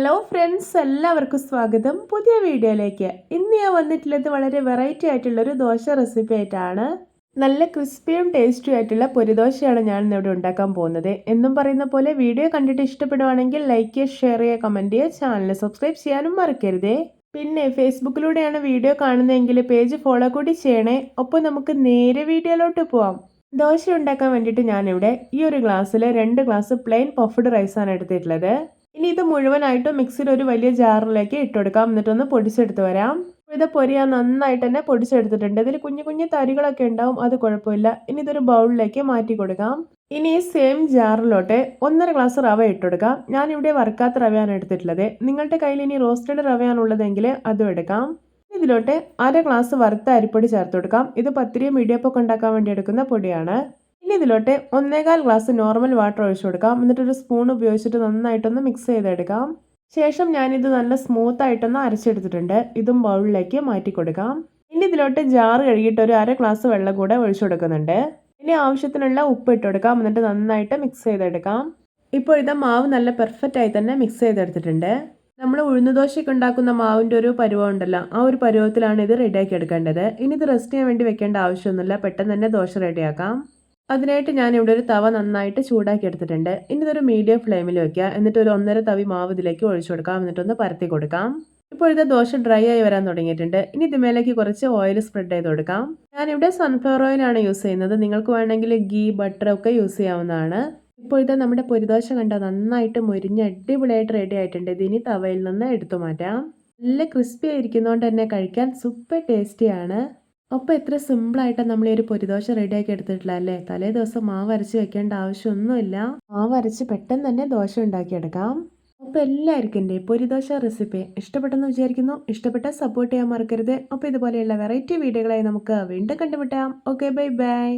Hello friends എല്ലാവർക്കും സ്വാഗതം. പുതിയ വീഡിയോയിലേക്ക്. ഇന്ന് ഞാൻ വന്നിട്ടുള്ളത് വളരെ വെറൈറ്റി ആയിട്ടുള്ള ഒരു ദോശ റെസിപ്പി ആയിട്ടാണ്. നല്ല ക്രിസ്പിയും ടേസ്റ്റിയും ആയിട്ടുള്ള പൊരിദോശയാണ് ഞാൻ ഇന്നിവിടെ ഉണ്ടാക്കാൻ പോകുന്നത്. എന്നും പറയുന്ന പോലെ വീഡിയോ കണ്ടിട്ട് ഇഷ്ടപ്പെടുവാണെങ്കിൽ ലൈക്ക് ചെയ്യുക ഷെയർ ചെയ്യുക കമന്റ് ചെയ്യുക ചാനൽ സബ്സ്ക്രൈബ് ചെയ്യാനും മറക്കരുതേ. പിന്നെ ഫേസ്ബുക്കിലൂടെയാണ് വീഡിയോ കാണുന്നതെങ്കിൽ പേജ് ഫോളോ കൂടി ചെയ്യണേ. ഒപ്പം നമുക്ക് നേരെ വീഡിയോയിലോട്ട് പോവാം. ദോശ ഉണ്ടാക്കാൻ വേണ്ടിയിട്ട് ഞാനിവിടെ ഈ ഒരു ഗ്ലാസ്സിൽ രണ്ട് ഗ്ലാസ് പ്ലെയിൻ പഫ്ഡ് റൈസാണ് എടുത്തിട്ടുള്ളത്. ഇനി ഇത് മുഴുവനായിട്ടും മിക്സിയിൽ ഒരു വലിയ ജാറിലേക്ക് ഇട്ടുകൊടുക്കാം എന്നിട്ടൊന്ന് പൊടിച്ചെടുത്ത് വരാം. ഇത് പൊരിയാൻ നന്നായിട്ട് തന്നെ പൊടിച്ചെടുത്തിട്ടുണ്ട്. ഇതിൽ കുഞ്ഞു കുഞ്ഞു തരികളൊക്കെ ഉണ്ടാവും അത് കുഴപ്പമില്ല. ഇനി ഇതൊരു ബൗളിലേക്ക് മാറ്റി കൊടുക്കാം. ഇനി ഈ സെയിം ജാറിലോട്ട് ഒന്നര ഗ്ലാസ് റവ ഇട്ടുകൊടുക്കാം ഞാനിവിടെ വറുക്കാത്ത റവയാണ് എടുത്തിട്ടുള്ളത്. നിങ്ങളുടെ കയ്യിൽ ഇനി റോസ്റ്റഡ് റവയാണുള്ളതെങ്കിൽ അതും എടുക്കാം. ഇതിലോട്ട് അര ഗ്ലാസ് വറുത്ത അരിപ്പൊടി ചേർത്ത് കൊടുക്കാം. ഇത് പത്തിരിയും ഇടിയപ്പൊക്കെ ഉണ്ടാക്കാൻ വേണ്ടി എടുക്കുന്ന പൊടിയാണ്. ഇനി ഇതിലോട്ട് ഒന്നേകാൽ ഗ്ലാസ് നോർമൽ വാട്ടർ ഒഴിച്ചു കൊടുക്കാം. എന്നിട്ട് ഒരു സ്പൂൺ ഉപയോഗിച്ചിട്ട് നന്നായിട്ടൊന്ന് മിക്സ് ചെയ്തെടുക്കാം. ശേഷം ഞാനിത് നല്ല സ്മൂത്ത് ആയിട്ടൊന്ന് അരച്ചെടുത്തിട്ടുണ്ട്. ഇതും ബൗളിലേക്ക് മാറ്റി കൊടുക്കാം. ഇനി ഇതിലോട്ട് ജാർ കഴുകിയിട്ട് ഒരു അര ഗ്ലാസ് വെള്ളം കൂടെ ഒഴിച്ചു കൊടുക്കുന്നുണ്ട്. ഇനി ആവശ്യത്തിനുള്ള ഉപ്പ് ഇട്ട് കൊടുക്കാം. എന്നിട്ട് നന്നായിട്ട് മിക്സ് ചെയ്തെടുക്കാം. ഇപ്പോൾ ഇത് മാവ് നല്ല പെർഫെക്റ്റ് ആയി തന്നെ മിക്സ് ചെയ്തെടുത്തിട്ടുണ്ട്. നമ്മൾ ഉഴുന്നുദോശയ്ക്ക് ഉണ്ടാക്കുന്ന മാവിന്റെ ഒരു പരുവം ഉണ്ടല്ലോ ആ ഒരു പരുവത്തിലാണ് ഇത് റെഡിയാക്കി എടുക്കേണ്ടത്. ഇനി ഇത് റെസ്റ്റ് ചെയ്യാൻ വേണ്ടി വെക്കേണ്ട ആവശ്യമൊന്നുമില്ല. പെട്ടെന്ന് തന്നെ ദോശ റെഡിയാക്കാം അതിനായിട്ട് ഇവിടെ ഒരു തവ നന്നായിട്ട് ചൂടാക്കി എടുത്തിട്ടുണ്ട്. ഇനി ഇതൊരു മീഡിയം ഫ്ലെയിമിൽ വെക്കുക എന്നിട്ട് ഒരു ഒന്നര തവി മാവ് ഇതിലേക്ക് ഒഴിച്ചു കൊടുക്കാം. എന്നിട്ടൊന്ന് പരത്തി കൊടുക്കാം. ഇപ്പോൾ ഇത് ദോശ ഡ്രൈ ആയി വരാൻ തുടങ്ങിയിട്ടുണ്ട്. ഇനി ഇതിമേലേക്ക് കുറച്ച് ഓയിൽ സ്പ്രെഡ് ചെയ്ത് കൊടുക്കാം. ഞാനിവിടെ സൺഫ്ലവർ ഓയിലാണ് യൂസ് ചെയ്യുന്നത്. നിങ്ങൾക്ക് വേണമെങ്കിൽ ഗീ ബട്ടർ ഒക്കെ യൂസ് ചെയ്യാവുന്നതാണ്. ഇപ്പോൾ ഇത് നമ്മുടെ പൊരിദോശ കണ്ട? നന്നായിട്ട് മുരിഞ്ഞ് അടിപൊളിയായിട്ട് റെഡി ആയിട്ടുണ്ട്. ഇതിനി തവയിൽ നിന്ന് എടുത്തു മാറ്റാം. നല്ല ക്രിസ്പി ആയിരിക്കുന്നതുകൊണ്ട് തന്നെ കഴിക്കാൻ സൂപ്പർ ടേസ്റ്റിയാണ് അപ്പോൾ എത്ര സിമ്പിളായിട്ട് നമ്മൾ ഈ ഒരു പൊരിദോശ റെഡിയാക്കി എടുത്തിട്ടില്ല അല്ലേ? തലേ ദിവസം മാവ് അരച്ച് വെക്കേണ്ട ആവശ്യമൊന്നുമില്ല. മാവ് അരച്ച് പെട്ടെന്ന് തന്നെ ദോശ ഉണ്ടാക്കിയെടുക്കാം. അപ്പോൾ എല്ലാവർക്കും എന്റെ പൊരിദോശ റെസിപ്പി ഇഷ്ടപ്പെട്ടെന്ന് വിചാരിക്കുന്നു. ഇഷ്ടപ്പെട്ട സപ്പോർട്ട് ചെയ്യാൻ മറക്കരുത്. അപ്പോൾ ഇതുപോലെയുള്ള വെറൈറ്റി വീഡിയോകളായി നമുക്ക് വീണ്ടും കണ്ടുമുട്ടാം. Okay bye bye